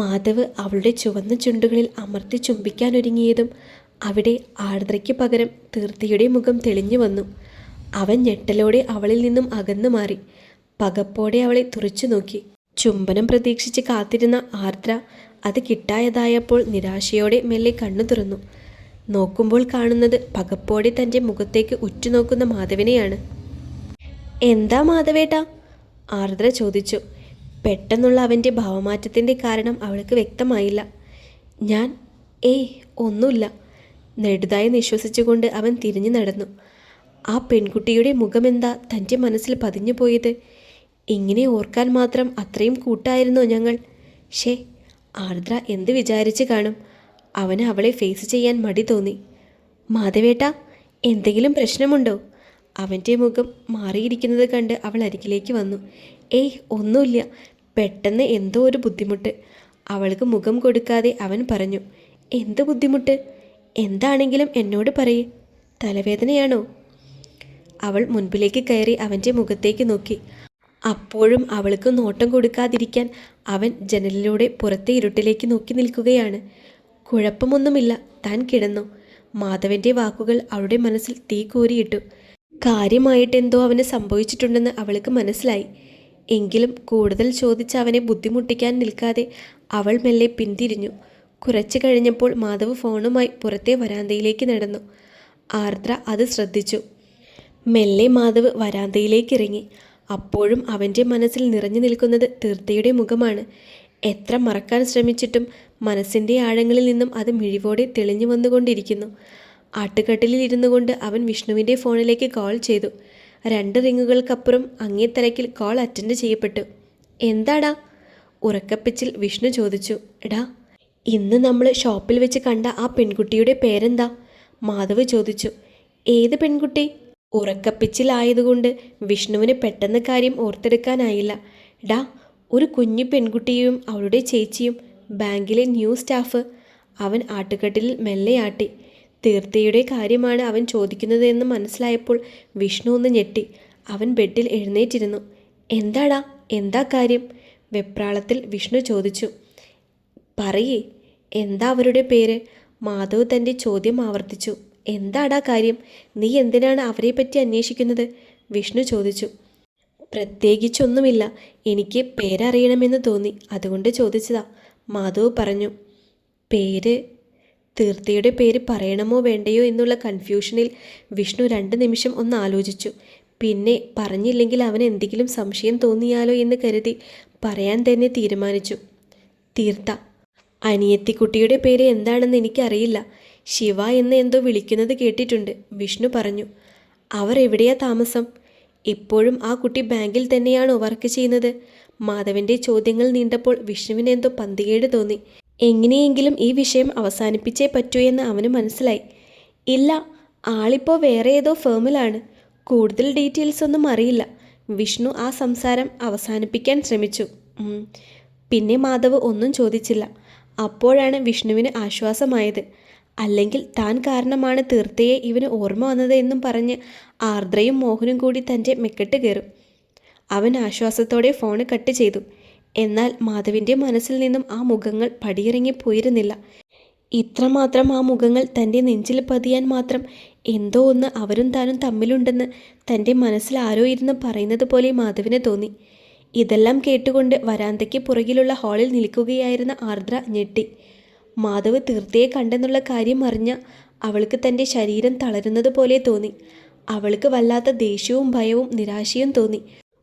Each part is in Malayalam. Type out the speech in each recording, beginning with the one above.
മാധവ് അവളുടെ ചുവന്ന ചുണ്ടുകളിൽ അമർത്തി ചുംബിക്കാനൊരുങ്ങിയതും അവിടെ ആർദ്രയ്ക്ക് പകരം തീർത്ഥയുടെ മുഖം തെളിഞ്ഞു വന്നു. അവൻ ഞെട്ടലോടെ അവളിൽ നിന്നും അകന്നു മാറി. പകപ്പോടെ അവളെ തുറച്ചു നോക്കി. ചുംബനം പ്രതീക്ഷിച്ച് കാത്തിരുന്ന ആർദ്ര അത് കിട്ടായതായപ്പോൾ നിരാശയോടെ മെല്ലെ കണ്ണു തുറന്നു. നോക്കുമ്പോൾ കാണുന്നത് പകപ്പോടെ തന്റെ മുഖത്തേക്ക് ഉറ്റുനോക്കുന്ന മാധവിനെയാണ്. എന്താ മാധവേട്ടാ? ആർദ്ര ചോദിച്ചു. പെട്ടെന്നുള്ള അവന്റെ ഭാവമാറ്റത്തിന്റെ കാരണം അവൾക്ക് വ്യക്തമായില്ല. ഞാൻ ഏയ് ഒന്നുമില്ല നെടുതായി നിശ്വസിച്ചുകൊണ്ട് അവൻ തിരിഞ്ഞു നടന്നു. ആ പെൺകുട്ടിയുടെ മുഖമെന്താ തന്റെ മനസ്സിൽ പതിഞ്ഞു പോയത്? ഇങ്ങനെ ഓർക്കാൻ മാത്രം അത്രയും കൂട്ടായിരുന്നോ ഞങ്ങൾ? ഷേ ആർദ്ര എന്ത് വിചാരിച്ച് കാണും. അവന് അവളെ ഫേസ് ചെയ്യാൻ മടി തോന്നി. മാധവേട്ട എന്തെങ്കിലും പ്രശ്നമുണ്ടോ? അവന്റെ മുഖം മാറിയിരിക്കുന്നത് കണ്ട് അവൾ അരികിലേക്ക് വന്നു. ഏയ് ഒന്നുമില്ല. പെട്ടെന്ന് എന്തോ ഒരു ബുദ്ധിമുട്ട്. അവൾക്ക് മുഖം കൊടുക്കാതെ അവൻ പറഞ്ഞു എന്ത് ബുദ്ധിമുട്ട്? എന്താണെങ്കിലും എന്നോട് പറയേ. തലവേദനയാണോ? അവൾ മുൻപിലേക്ക് കയറി അവന്റെ മുഖത്തേക്ക് നോക്കി. അപ്പോഴും അവൾക്ക് നോട്ടം കൊടുക്കാതിരിക്കാൻ അവൻ ജനലിലൂടെ പുറത്തെ ഇരുട്ടിലേക്ക് നോക്കി നിൽക്കുകയാണ്. കുഴപ്പമൊന്നുമില്ല. താൻ കിടന്നു. മാധവന്റെ വാക്കുകൾ അവളുടെ മനസ്സിൽ തീ കോരിയിട്ടു. കാര്യമായിട്ടെന്തോ അവന് സംഭവിച്ചിട്ടുണ്ടെന്ന് അവൾക്ക് മനസ്സിലായി. എങ്കിലും കൂടുതൽ ചോദിച്ച് അവനെ ബുദ്ധിമുട്ടിക്കാൻ നിൽക്കാതെ അവൾ മെല്ലെ പിന്തിരിഞ്ഞു. കുറച്ചു കഴിഞ്ഞപ്പോൾ മാധവ് ഫോണുമായി പുറത്തെ വരാന്തയിലേക്ക് നടന്നു. ആർദ്ര അത് ശ്രദ്ധിച്ചു. മെല്ലെ മാധവ് വരാന്തയിലേക്ക് ഇറങ്ങി അപ്പോഴും അവന്റെ മനസ്സിൽ നിറഞ്ഞു നിൽക്കുന്നത് തീർത്ഥയുടെ മുഖമാണ്. എത്ര മറക്കാൻ ശ്രമിച്ചിട്ടും മനസ്സിന്റെ ആഴങ്ങളിൽ നിന്നും അത് മിഴിവോടെ തെളിഞ്ഞു വന്നുകൊണ്ടിരിക്കുന്നു. ആട്ടുകട്ടിലിൽ ഇരുന്നു കൊണ്ട് അവൻ വിഷ്ണുവിന്റെ ഫോണിലേക്ക് കോൾ ചെയ്തു. രണ്ട് റിങ്ങുകൾക്കപ്പുറം അങ്ങേ തലക്കിൽ കോൾ അറ്റൻഡ് ചെയ്യപ്പെട്ടു. എന്താടാ? ഉറക്കപ്പിച്ചിൽ വിഷ്ണു ചോദിച്ചു. എടാ ഇന്ന് നമ്മൾ ഷോപ്പിൽ വെച്ച് കണ്ട ആ പെൺകുട്ടിയുടെ പേരെന്താ? മാധവ് ചോദിച്ചു. ഏത് പെൺകുട്ടി? ഉറക്കപ്പിച്ചിലായതുകൊണ്ട് വിഷ്ണുവിന് പെട്ടെന്ന് കാര്യം ഓർത്തെടുക്കാനായില്ല. ഡാ ഒരു കുഞ്ഞു പെൺകുട്ടിയും അവളുടെ ചേച്ചിയും ബാങ്കിലെ ന്യൂ സ്റ്റാഫ് അവൻ ആട്ടുകട്ടിലിൽ മെല്ലെയാട്ടി തീർത്ഥയുടെ കാര്യമാണ് അവൻ ചോദിക്കുന്നത് എന്ന് മനസ്സിലായപ്പോൾ വിഷ്ണു ഒന്ന് ഞെട്ടി. അവൻ ബെഡിൽ എഴുന്നേറ്റിരുന്നു. എന്താടാ? എന്താ കാര്യം? വെപ്രാളത്തിൽ വിഷ്ണു ചോദിച്ചു. പറയേ എന്താ അവരുടെ പേര്? മാധവ് തന്റെ ചോദ്യം ആവർത്തിച്ചു. എന്താടാ കാര്യം? നീ എന്തിനാണ് അവരെപ്പറ്റി പറ്റി അന്വേഷിക്കുന്നത്? വിഷ്ണു ചോദിച്ചു. പ്രത്യേകിച്ചൊന്നുമില്ല. എനിക്ക് പേരറിയണമെന്ന് തോന്നി. അതുകൊണ്ട് ചോദിച്ചതാ. മാധവ് പറഞ്ഞു. പേര് തീർത്ഥയുടെ പേര് പറയണമോ വേണ്ടയോ എന്നുള്ള കൺഫ്യൂഷനിൽ വിഷ്ണു രണ്ട് നിമിഷം ഒന്ന് ആലോചിച്ചു. പിന്നെ പറഞ്ഞില്ലെങ്കിൽ അവൻ എന്തെങ്കിലും സംശയം തോന്നിയാലോ എന്ന് കരുതി പറയാൻ തന്നെ തീരുമാനിച്ചു. തീർത്ഥ അനിയത്തിക്കുട്ടിയുടെ പേര് എന്താണെന്ന് എനിക്കറിയില്ല. ശിവ എന്ന് എന്തോ വിളിക്കുന്നത് കേട്ടിട്ടുണ്ട്. വിഷ്ണു പറഞ്ഞു അവർ എവിടെയാ താമസം? ഇപ്പോഴും ആ കുട്ടി ബാങ്കിൽ തന്നെയാണോ വർക്ക് ചെയ്യുന്നത്? മാധവന്റെ ചോദ്യങ്ങൾ നീണ്ടപ്പോൾ വിഷ്ണുവിനെന്തോ പന്തികേട് തോന്നി. എങ്ങനെയെങ്കിലും ഈ വിഷയം അവസാനിപ്പിച്ചേ പറ്റൂ എന്ന് അവന് മനസ്സിലായി. ഇല്ല ആളിപ്പോൾ വേറെ ഏതോ ഫേമിലാണ്. കൂടുതൽ ഡീറ്റെയിൽസ് ഒന്നും അറിയില്ല. വിഷ്ണു ആ സംസാരം അവസാനിപ്പിക്കാൻ ശ്രമിച്ചു. പിന്നെ മാധവ് ഒന്നും ചോദിച്ചില്ല. അപ്പോഴാണ് വിഷ്ണുവിന് ആശ്വാസമായത്. അല്ലെങ്കിൽ താൻ കാരണമാണ് തീർത്തയെ ഇവന് ഓർമ്മ വന്നത് എന്നും പറഞ്ഞ് ആർദ്രയും മോഹനും കൂടി തന്റെ മെക്കെട്ട് കയറും. അവൻ ആശ്വാസത്തോടെ ഫോണ് കട്ട് ചെയ്തു. എന്നാൽ മാധവിന്റെ മനസ്സിൽ നിന്നും ആ മുഖങ്ങൾ പടിയിറങ്ങിപ്പോയിരുന്നില്ല ഇത്രമാത്രം ആ മുഖങ്ങൾ തന്റെ നെഞ്ചിൽ പതിയാൻ മാത്രം എന്തോ ഒന്ന് അവരും താനും തമ്മിലുണ്ടെന്ന് തന്റെ മനസ്സിൽ ആരോ ഇരുന്ന് പറയുന്നത് പോലെ മാധവിന് തോന്നി. ഇതെല്ലാം കേട്ടുകൊണ്ട് വരാന്തയ്ക്ക് പുറകിലുള്ള ഹാളിൽ നിൽക്കുകയായിരുന്ന ആർദ്ര ഞെട്ടി. മാധവ് തീർത്തയെ കണ്ടെന്നുള്ള കാര്യം അറിഞ്ഞ അവൾക്ക് തന്റെ ശരീരം തളരുന്നത് പോലെ തോന്നി. അവൾക്ക് വല്ലാത്ത ദേഷ്യവും ഭയവും നിരാശയും തോന്നി.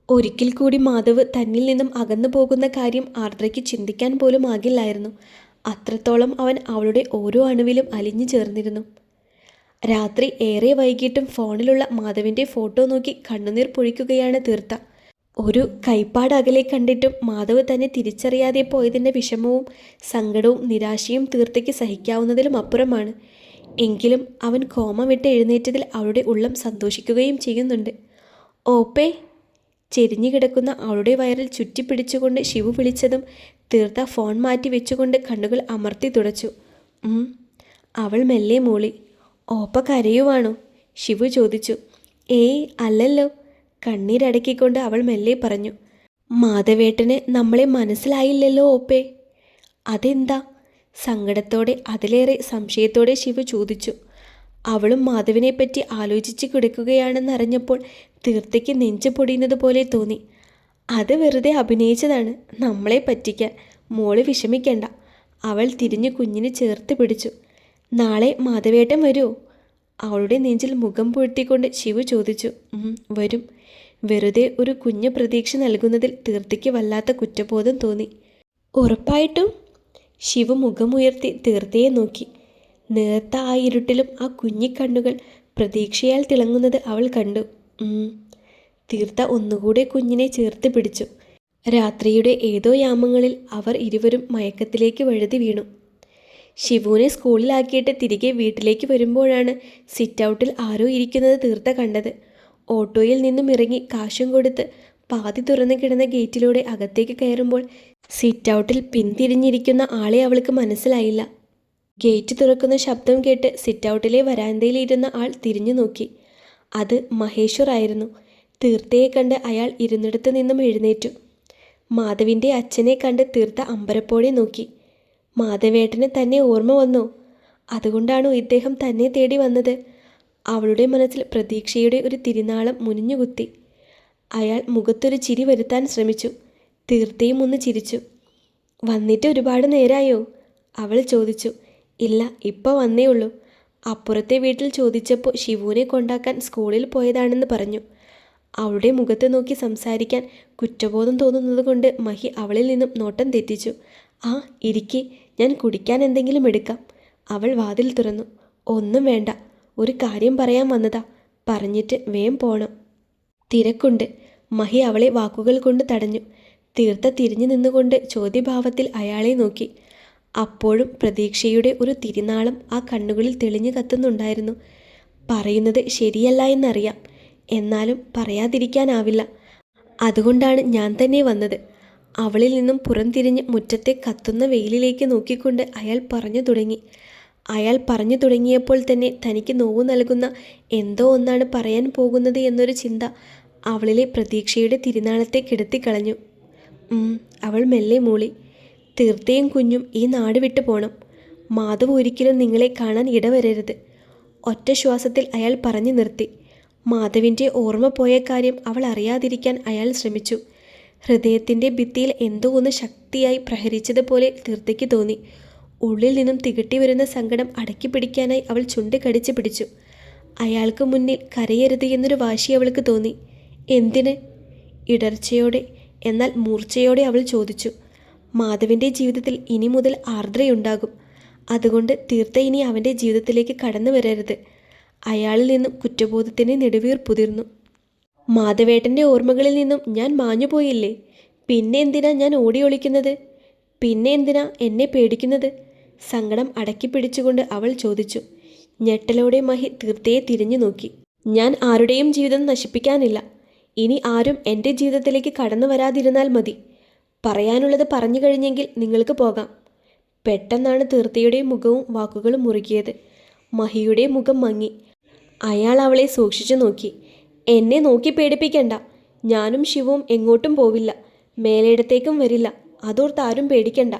ഒരിക്കൽ കൂടി മാധവ് തന്നിൽ നിന്നും അകന്നു പോകുന്ന കാര്യം ആർദ്രയ്ക്ക് ചിന്തിക്കാൻ പോലും ആകില്ലായിരുന്നു. അത്രത്തോളം അവൻ അവളുടെ ഓരോ അണുവിലും അലിഞ്ഞു ചേർന്നിരുന്നു. രാത്രി ഏറെ വൈകിട്ടും ഫോണിലുള്ള മാധവിന്റെ ഫോട്ടോ നോക്കി കണ്ണുനീർ പൊഴിക്കുകയാണ് തീർത്ത. ഒരു കൈപ്പാട് അകലെ കണ്ടിട്ടും മാധവ് തന്നെ തിരിച്ചറിയാതെ പോയതിന്റെ വിഷമവും സങ്കടവും നിരാശയും തീർത്തയ്ക്ക് സഹിക്കാവുന്നതിലും അപ്പുറമാണ്. എങ്കിലും അവൻ കോമ വിട്ട് എഴുന്നേറ്റതിൽ അവളുടെ ഉള്ളം സന്തോഷിക്കുകയും ചെയ്യുന്നുണ്ട്. ഓപ്പേ ചെരിഞ്ഞു കിടക്കുന്ന അവളുടെ വയറിൽ ചുറ്റിപ്പിടിച്ചുകൊണ്ട് ശിവു വിളിച്ചതും തീർത്ത ഫോൺ മാറ്റി വെച്ചുകൊണ്ട് കണ്ണുകൾ അമർത്തി തുടച്ചു. അവൾ മെല്ലെ മൂളി. ഓപ്പ കരയുവാണോ? ശിവു ചോദിച്ചു. ഏയ് അല്ലല്ലോ. കണ്ണീരടക്കിക്കൊണ്ട് അവൾ മെല്ലെ പറഞ്ഞു. മാധവേട്ടന് നമ്മളെ മനസ്സിലായില്ലല്ലോ ഓപ്പേ. അതെന്താ? സങ്കടത്തോടെ അതിലേറെ സംശയത്തോടെ ശിവ ചോദിച്ചു. അവളും മാധവിനെപ്പറ്റി ആലോചിച്ച് കിടക്കുകയാണെന്നറിഞ്ഞപ്പോൾ തീർത്തയ്ക്ക് നെഞ്ചു പൊടിയുന്നത് പോലെ തോന്നി. അത് വെറുതെ അഭിനയിച്ചതാണ് നമ്മളെ പറ്റിക്കാൻ. മോൾ വിഷമിക്കണ്ട. അവൾ തിരിഞ്ഞു കുഞ്ഞിനെ ചേർത്ത് പിടിച്ചു. നാളെ മാധവേട്ടൻ വരുമോ അവളുടെ നെഞ്ചിൽ മുഖം പൂഴ്ത്തിക്കൊണ്ട് ശിവു ചോദിച്ചു. വരും. വെറുതെ ഒരു കുഞ്ഞു പ്രതീക്ഷ നൽകുന്നതിൽ തീർത്തിക്ക് വല്ലാത്ത കുറ്റബോധം തോന്നി. ഉറപ്പായിട്ടും. ശിവ മുഖമുയർത്തി തീർത്തയെ നോക്കി. നേർത്ത ആ ഇരുട്ടിലും ആ കുഞ്ഞിക്കണ്ണുകൾ പ്രതീക്ഷയാൽ തിളങ്ങുന്നത് അവൾ കണ്ടു. തീർത്ത ഒന്നുകൂടെ കുഞ്ഞിനെ ചേർത്ത് പിടിച്ചു. രാത്രിയുടെ ഏതോ യാമങ്ങളിൽ അവർ ഇരുവരും മയക്കത്തിലേക്ക് വഴുതി വീണു. ശിവുവിനെ സ്കൂളിലാക്കിയിട്ട് തിരികെ വീട്ടിലേക്ക് വരുമ്പോഴാണ് സിറ്റ് ഔട്ടിൽ ആരോ ഇരിക്കുന്നത് തീർത്ത കണ്ടത്. ഓട്ടോയിൽ നിന്നും ഇറങ്ങി കാശും കൊടുത്ത് പാതി തുറന്നു കിടന്ന ഗേറ്റിലൂടെ അകത്തേക്ക് കയറുമ്പോൾ സിറ്റ് ഔട്ടിൽ പിന്തിരിഞ്ഞിരിക്കുന്ന ആളെ അവൾക്ക് മനസ്സിലായില്ല. ഗേറ്റ് തുറക്കുന്ന ശബ്ദം കേട്ട് സിറ്റ് ഔട്ടിലെ വരാന്തയിലിരുന്ന ആൾ തിരിഞ്ഞു നോക്കി. അത് മഹേശ്വർ ആയിരുന്നു. തീർത്തയെ കണ്ട് അയാൾ ഇരുന്നിടത്ത് നിന്നും എഴുന്നേറ്റു. മാധവിന്റെ അച്ഛനെ കണ്ട് തീർത്ത അമ്പരപ്പോടെ നോക്കി. മാധവേട്ടന് തന്നെ ഓർമ്മ വന്നു. അതുകൊണ്ടാണോ ഇദ്ദേഹം തന്നെ തേടി വന്നത്? അവളുടെ മനസ്സിൽ പ്രതീക്ഷയുടെ ഒരു തിരുനാളം മുനിഞ്ഞുകുത്തി. അയാൾ മുഖത്തൊരു ചിരി വരുത്താൻ ശ്രമിച്ചു. തീർത്തയും ഒന്ന് ചിരിച്ചു. വന്നിട്ട് ഒരുപാട് നേരായോ? അവൾ ചോദിച്ചു. ഇല്ല ഇപ്പോൾ വന്നേ ഉള്ളൂ. അപ്പുറത്തെ വീട്ടിൽ ചോദിച്ചപ്പോൾ ശിവുവിനെ കൊണ്ടാക്കാൻ സ്കൂളിൽ പോയതാണെന്ന് പറഞ്ഞു. അവളുടെ മുഖത്ത് നോക്കി സംസാരിക്കാൻ കുറ്റബോധം തോന്നുന്നത് കൊണ്ട് മഹി അവളിൽ നിന്നും നോട്ടം തെറ്റിച്ചു. ആ ഇരിക്കെ. ഞാൻ കുടിക്കാൻ എന്തെങ്കിലും എടുക്കാം. അവൾ വാതിൽ തുറന്നു. ഒന്നും വേണ്ട. ഒരു കാര്യം പറയാൻ വന്നതാ. പറഞ്ഞിട്ട് വേം പോണം. തിരക്കുണ്ട്. മഹി അവളെ വാക്കുകൾ കൊണ്ട് തടഞ്ഞു. തീർത്ത തിരിഞ്ഞു നിന്നുകൊണ്ട് ചോദ്യഭാവത്തിൽ അയാളെ നോക്കി. അപ്പോഴും പ്രതീക്ഷയുടെ ഒരു തിരിനാളം ആ കണ്ണുകളിൽ തെളിഞ്ഞു കത്തുന്നുണ്ടായിരുന്നു. പറയുന്നത് ശരിയല്ല എന്നറിയാം. എന്നാലും പറയാതിരിക്കാനാവില്ല. അതുകൊണ്ടാണ് ഞാൻ തന്നെ വന്നത്. അവളിൽ നിന്നും പുറംതിരിഞ്ഞ് മുറ്റത്തെ കത്തുന്ന വെയിലിലേക്ക് നോക്കിക്കൊണ്ട് അയാൾ പറഞ്ഞു തുടങ്ങി. അയാൾ പറഞ്ഞു തുടങ്ങിയപ്പോൾ തന്നെ തനിക്ക് നോവ് നൽകുന്ന എന്തോ ഒന്നാണ് പറയാൻ പോകുന്നത് എന്നൊരു ചിന്ത അവളിലെ പ്രതീക്ഷയുടെ തിരുനാളത്തെ കെടുത്തിക്കളഞ്ഞു. അവൾ മെല്ലെ മൂളി. തീർത്തയും കുഞ്ഞും ഈ നാട് വിട്ടു പോണം. മാധവ് ഒരിക്കലും നിങ്ങളെ കാണാൻ ഇടവരരുത്. ഒറ്റ ശ്വാസത്തിൽ അയാൾ പറഞ്ഞു നിർത്തി. മാധവിന്റെ ഓർമ്മ പോയ കാര്യം അവൾ അറിയാതിരിക്കാൻ അയാൾ ശ്രമിച്ചു. ഹൃദയത്തിന്റെ ഭിത്തിയിൽ എന്തോ ഒന്ന് ശക്തിയായി പ്രഹരിച്ചതുപോലെ തീർത്തയ്ക്ക് തോന്നി. ഉള്ളിൽ നിന്നും തികട്ടി വരുന്ന സങ്കടം അടക്കി പിടിക്കാനായി അവൾ ചുണ്ട് കടിച്ചു പിടിച്ചു. അയാൾക്ക് മുന്നിൽ കരയരുത് എന്നൊരു വാശി അവൾക്ക് തോന്നി. എന്തിന്? ഇടർച്ചയോടെ എന്നാൽ മൂർച്ചയോടെ അവൾ ചോദിച്ചു. മാധവിന്റെ ജീവിതത്തിൽ ഇനി മുതൽ ആർദ്രയുണ്ടാകും. അതുകൊണ്ട് തീർത്ത ഇനി അവന്റെ ജീവിതത്തിലേക്ക് കടന്നു വരരുത്. അയാളിൽ നിന്നും കുറ്റബോധത്തിന് നെടുവീർപ്പുതിർന്നു മാധവേട്ടന്റെ ഓർമ്മകളിൽ നിന്നും ഞാൻ മാഞ്ഞുപോയില്ലേ പിന്നെ എന്തിനാ ഞാൻ ഓടി ഒളിക്കുന്നത്? പിന്നെ എന്തിനാ എന്നെ പേടിക്കുന്നത്? സങ്കടം അടക്കി പിടിച്ചുകൊണ്ട് അവൾ ചോദിച്ചു. ഞെട്ടലോടെ മഹി തീർത്തയെ തിരിഞ്ഞു നോക്കി. ഞാൻ ആരുടെയും ജീവിതം നശിപ്പിക്കാനില്ല. ഇനി ആരും എന്റെ ജീവിതത്തിലേക്ക് കടന്നു വരാതിരുന്നാൽ മതി. പറയാനുള്ളത് പറഞ്ഞു കഴിഞ്ഞെങ്കിൽ നിങ്ങൾക്ക് പോകാം. പെട്ടെന്നാണ് തീർത്ഥയുടെ മുഖവും വാക്കുകളും മുറുകിയത്. മഹിയുടെ മുഖം മങ്ങി. അയാൾ അവളെ സൂക്ഷിച്ചു നോക്കി. എന്നെ നോക്കി പേടിപ്പിക്കണ്ട. ഞാനും ശിവവും എങ്ങോട്ടും പോവില്ല. മേലേടത്തേക്കും വരില്ല. അതോർത്ത് ആരും പേടിക്കണ്ട.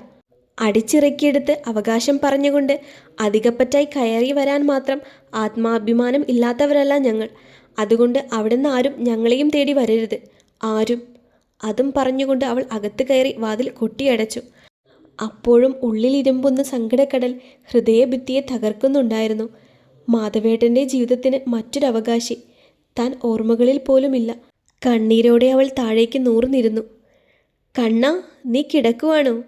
അടിച്ചിറക്കിയെടുത്ത് അവകാശം പറഞ്ഞുകൊണ്ട് അധികപ്പറ്റായി കയറി വരാൻ മാത്രം ആത്മാഭിമാനം ഇല്ലാത്തവരല്ല ഞങ്ങൾ. അതുകൊണ്ട് അവിടുന്ന് ആരും ഞങ്ങളെയും തേടി വരരുത്. ആരും അതും പറഞ്ഞുകൊണ്ട് അവൾ അകത്ത് കയറി വാതിൽ കൊട്ടിയടച്ചു. അപ്പോഴും ഉള്ളിലിരുമ്പുന്ന സങ്കടക്കടൽ ഹൃദയഭിത്തിയെ തകർക്കുന്നുണ്ടായിരുന്നു. മാധവേട്ടന്റെ ജീവിതത്തിന് മറ്റൊരവകാശി താൻ ഓർമ്മകളിൽ പോലുമില്ല. കണ്ണീരോടെ അവൾ താഴേക്ക് നൂർന്നിരുന്നു. കണ്ണ നീ കിടക്കുവാണോ?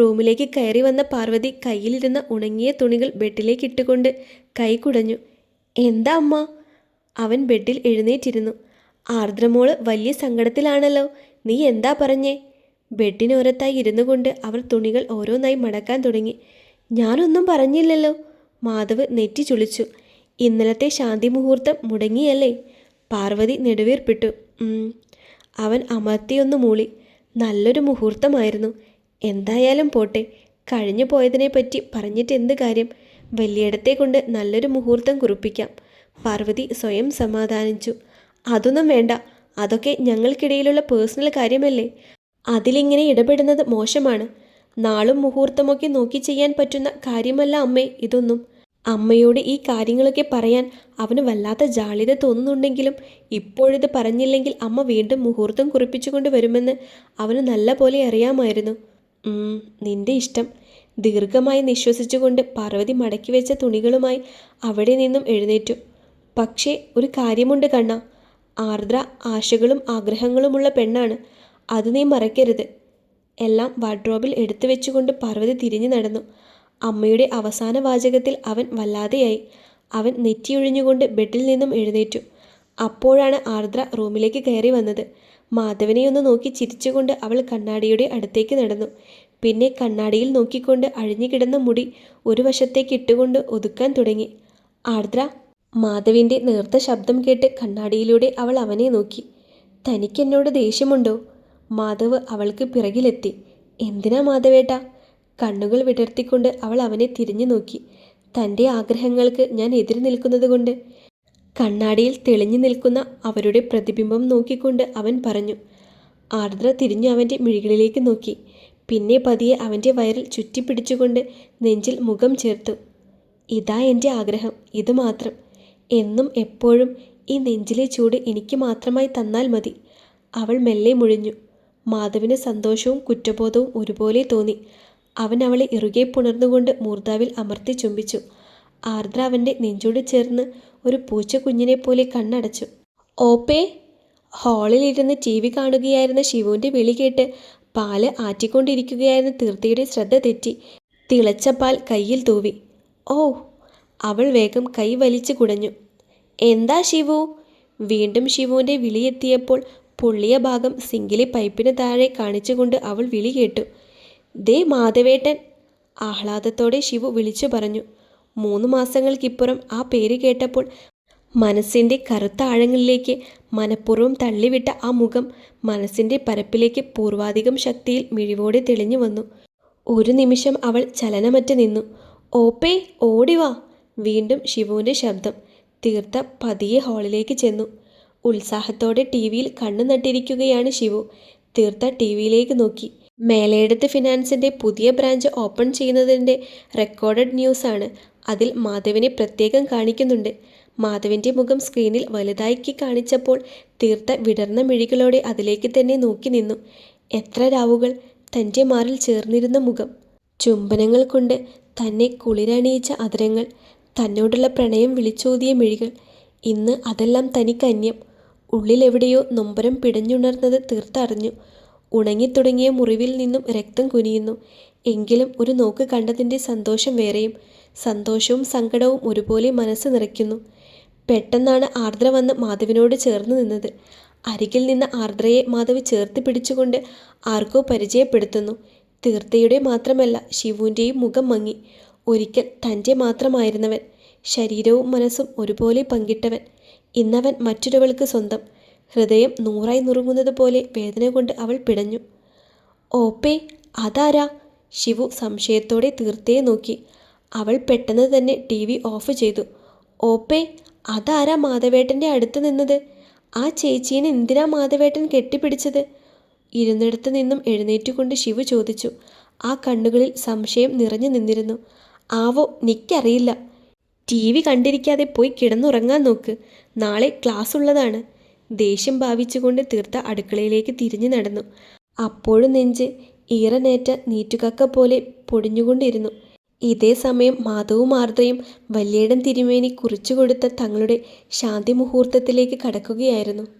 റൂമിലേക്ക് കയറി വന്ന പാർവതി കയ്യിലിരുന്ന ഉണങ്ങിയ തുണികൾ ബെഡിലേക്ക് ഇട്ടുകൊണ്ട് കൈ കുടഞ്ഞു. എന്താ അമ്മ? അവൻ ബെഡിൽ എഴുന്നേറ്റിരുന്നു. ആർദ്രമോൾ വലിയ സങ്കടത്തിലാണല്ലോ. നീ എന്താ പറഞ്ഞേ? ബെഡിനോരത്തായി ഇരുന്നു കൊണ്ട് അവൾ തുണികൾ ഓരോന്നായി മടക്കാൻ തുടങ്ങി. ഞാനൊന്നും പറഞ്ഞില്ലല്ലോ. മാധവ് നെറ്റി ചുളിച്ചു. ഇന്നലത്തെ ശാന്തി മുഹൂർത്തം മുടങ്ങിയല്ലേ? പാർവതി നെടുവീർപ്പിട്ടു. അവൻ അമർത്തിയൊന്ന് മൂളി. നല്ലൊരു മുഹൂർത്തമായിരുന്നു. എന്തായാലും പോട്ടെ. കഴിഞ്ഞു പോയതിനെപ്പറ്റി പറഞ്ഞിട്ട് എന്ത് കാര്യം? വലിയിടത്തെ കൊണ്ട് നല്ലൊരു മുഹൂർത്തം കുറിപ്പിക്കാം. പാർവതി സ്വയം സമാധാനിച്ചു. അതൊന്നും വേണ്ട. അതൊക്കെ ഞങ്ങൾക്കിടയിലുള്ള പേഴ്സണൽ കാര്യമല്ലേ? അതിലിങ്ങനെ ഇടപെടുന്നത് മോശമാണ്. നാളും മുഹൂർത്തമൊക്കെ നോക്കി ചെയ്യാൻ പറ്റുന്ന കാര്യമല്ല അമ്മേ ഇതൊന്നും. അമ്മയോട് ഈ കാര്യങ്ങളൊക്കെ പറയാൻ അവന് വല്ലാത്ത ജാളിത തോന്നുന്നുണ്ടെങ്കിലും ഇപ്പോഴിത് പറഞ്ഞില്ലെങ്കിൽ അമ്മ വീണ്ടും മുഹൂർത്തം കുറിപ്പിച്ചുകൊണ്ട് വരുമെന്ന് അവന് നല്ലപോലെ അറിയാമായിരുന്നു. നിന്റെ ഇഷ്ടം. ദീർഘമായി നിശ്വസിച്ചുകൊണ്ട് പാർവതി മടക്കി വെച്ച തുണികളുമായി അവിടെ നിന്നും എഴുന്നേറ്റു. പക്ഷേ ഒരു കാര്യമുണ്ട് കണ്ണ. ആർദ്ര ആശകളും ആഗ്രഹങ്ങളുമുള്ള പെണ്ണാണ്. അത് നീ മറക്കരുത്. എല്ലാം വാർഡ്രോബിൽ എടുത്തു വെച്ചുകൊണ്ട് പാർവതി തിരിഞ്ഞു നടന്നു. അമ്മയുടെ അവസാന വാചകത്തിൽ അവൻ വല്ലാതെയായി. അവൻ നെറ്റിയൊഴിഞ്ഞുകൊണ്ട് ബെഡിൽ നിന്നും എഴുന്നേറ്റു. അപ്പോഴാണ് ആർദ്ര റൂമിലേക്ക് കയറി വന്നത്. മാധവനെ ഒന്ന് നോക്കി ചിരിച്ചുകൊണ്ട് അവൾ കണ്ണാടിയുടെ അടുത്തേക്ക് നടന്നു. പിന്നെ കണ്ണാടിയിൽ നോക്കിക്കൊണ്ട് അഴിഞ്ഞുകിടന്ന മുടി ഒരു വശത്തേക്ക് ഇട്ടുകൊണ്ട് ഒതുക്കാൻ തുടങ്ങി. ആർദ്ര മാധവിന്റെ നേർത്ത ശബ്ദം കേട്ട് കണ്ണാടിയിലൂടെ അവൾ അവനെ നോക്കി. തനിക്കെന്നോട് ദേഷ്യമുണ്ടോ? മാധവ് അവൾക്ക് പിറകിലെത്തി. എന്തിനാ മാധവേട്ട? കണ്ണുകൾ വിടർത്തിക്കൊണ്ട് അവൾ അവനെ തിരിഞ്ഞു നോക്കി. തന്റെ ആഗ്രഹങ്ങൾക്ക് ഞാൻ എതിര് നിൽക്കുന്നത് കൊണ്ട്? കണ്ണാടിയിൽ തെളിഞ്ഞു നിൽക്കുന്ന അവരുടെ പ്രതിബിംബം നോക്കിക്കൊണ്ട് അവൻ പറഞ്ഞു. ആർദ്ര തിരിഞ്ഞു അവന്റെ മിഴികളിലേക്ക് നോക്കി. പിന്നെ പതിയെ അവന്റെ വയറിൽ ചുറ്റിപ്പിടിച്ചുകൊണ്ട് നെഞ്ചിൽ മുഖം ചേർത്തു. ഇതാ എന്റെ ആഗ്രഹം. ഇത് മാത്രം. എന്നും എപ്പോഴും ഈ നെഞ്ചിലെ ചൂട് എനിക്ക് മാത്രമായി തന്നാൽ മതി. അവൾ മെല്ലെ മുഴിഞ്ഞു. മാധവിന് സന്തോഷവും കുറ്റബോധവും ഒരുപോലെ തോന്നി. അവൻ അവളെ ഇറുകെ പുണർന്നുകൊണ്ട് മൂർധാവിൽ അമർത്തി ചുംബിച്ചു. ആർദ്ര അവന്റെ നെഞ്ചോട് ചേർന്ന് ഒരു പൂച്ച കുഞ്ഞിനെ പോലെ കണ്ണടച്ചു. ഓപ്പേ ഹാളിലിരുന്ന് ടി വി കാണുകയായിരുന്ന ശിവുവിന്റെ വിളി കേട്ട് പാൽ ആറ്റിക്കൊണ്ടിരിക്കുകയായിരുന്ന തീർത്ഥയുടെ ശ്രദ്ധ തെറ്റി. തിളച്ച പാൽ കയ്യിൽ തൂവി. ഓ അവൾ വേഗം കൈ വലിച്ചു കുടഞ്ഞു. എന്താ ശിവു? വീണ്ടും ശിവുവിന്റെ വിളിയെത്തിയപ്പോൾ പൊള്ളിയ ഭാഗം സിങ്കിലെ പൈപ്പിന് താഴെ കാണിച്ചുകൊണ്ട് അവൾ വിളി കേട്ടു. ദേ മാധവേട്ടൻ ആഹ്ലാദത്തോടെ ശിവു വിളിച്ചു പറഞ്ഞു. മൂന്ന് മാസങ്ങൾക്കിപ്പുറം ആ പേര് കേട്ടപ്പോൾ മനസ്സിന്റെ കറുത്ത ആഴങ്ങളിലേക്ക് മനഃപൂർവം തള്ളിവിട്ട ആ മുഖം മനസ്സിന്റെ പരപ്പിലേക്ക് പൂർവാധികം ശക്തിയിൽ മിഴിവോടെ തെളിഞ്ഞു വന്നു. ഒരു നിമിഷം അവൾ ചലനമറ്റ് നിന്നു. ഓപ്പേ ഓടിവാ വീണ്ടും ശിവുവിന്റെ ശബ്ദം തീർത്ത പതിയെ ഹാളിലേക്ക് ചെന്നു. ഉത്സാഹത്തോടെ ടി വിയിൽ കണ്ണു നട്ടിരിക്കുകയാണ് ശിവു. തീർത്ത ടി വിയിലേക്ക് നോക്കി. മേലേടത്ത് ഫിനാൻസിന്റെ പുതിയ ബ്രാഞ്ച് ഓപ്പൺ ചെയ്യുന്നതിന്റെ റെക്കോർഡഡ് ന്യൂസാണ്. അതിൽ മാധവിനെ പ്രത്യേകം കാണിക്കുന്നുണ്ട്. മാധവിന്റെ മുഖം സ്ക്രീനിൽ വലുതാക്കി കാണിച്ചപ്പോൾ തീർത്ത വിടർന്ന മിഴികളോടെ അതിലേക്ക് തന്നെ നോക്കി നിന്നു. എത്ര രാവുകൾ തന്റെ മാറിൽ ചേർന്നിരുന്ന മുഖം. ചുംബനങ്ങൾ കൊണ്ട് തന്നെ കുളിരണിയിച്ച അതിരങ്ങൾ. തന്നോടുള്ള പ്രണയം വിളിച്ചോതിയ മിഴികൾ ഇന്ന് അതെല്ലാം തനിക്ക് അന്യം. ഉള്ളിലെവിടെയോ നൊമ്പരം പിടഞ്ഞുണർന്നത് തീർത്തറിഞ്ഞു. ഉണങ്ങിത്തുടങ്ങിയ മുറിവിൽ നിന്നും രക്തം കുനിയുന്നു. എങ്കിലും ഒരു നോക്ക് കണ്ടതിന്റെ സന്തോഷം വേറെയും. സന്തോഷവും സങ്കടവും ഒരുപോലെ മനസ്സ് നിറയ്ക്കുന്നു. പെട്ടെന്നാണ് ആർദ്ര വന്ന് മാധവിനോട് ചേർന്ന് നിന്നത്. അരികിൽ നിന്ന് ആർദ്രയെ മാധവ് ചേർത്ത് പിടിച്ചുകൊണ്ട് ആർക്കോ പരിചയപ്പെടുത്തുന്നു. തീർത്ഥയുടെ മാത്രമല്ല ശിവുവിന്റെയും മുഖം മങ്ങി. ഒരിക്കൽ തന്റെ മാത്രമായിരുന്നവൻ. ശരീരവും മനസ്സും ഒരുപോലെ പങ്കിട്ടവൻ. ഇന്നവൻ മറ്റൊരുവൾക്ക് സ്വന്തം. ഹൃദയം നൂറായി നുറുങ്ങുന്നത് പോലെ വേദന കൊണ്ട് അവൾ പിടഞ്ഞു. ഓപ്പേ അതാരാ? ശിവു സംശയത്തോടെ തീർത്തേ നോക്കി. അവൾ പെട്ടെന്ന് തന്നെ ടി വി ഓഫ് ചെയ്തു. ഓപ്പേ അതാരാ മാധവേട്ടന്റെ അടുത്ത് നിന്നത്? ആ ചേച്ചീനെ എന്തിനാ മാധവേട്ടൻ കെട്ടിപ്പിടിച്ചത്? ഇരുന്നിടത്ത് നിന്നും എഴുന്നേറ്റുകൊണ്ട് ശിവു ചോദിച്ചു. ആ കണ്ണുകളിൽ സംശയം നിറഞ്ഞു നിന്നിരുന്നു. ആവോ നിക്കറിയില്ല. ടി വി കണ്ടിരിക്കാതെ പോയി കിടന്നുറങ്ങാൻ നോക്ക്. നാളെ ക്ലാസ് ഉള്ളതാണ് ദേഷ്യം ഭാവിച്ചുകൊണ്ട് തീർത്ത അടുക്കളയിലേക്ക് തിരിഞ്ഞു നടന്നു. അപ്പോഴും നെഞ്ച് ഈറനേറ്റ നീറ്റുകക്ക പോലെ പൊടിഞ്ഞുകൊണ്ടിരുന്നു. ഇതേ സമയം മാധവും ആർദ്രയും വല്യേടൻ തിരുമേനി കുറിച്ചു കൊടുത്ത തങ്ങളുടെ ശാന്തി മുഹൂർത്തത്തിലേക്ക് കടക്കുകയായിരുന്നു.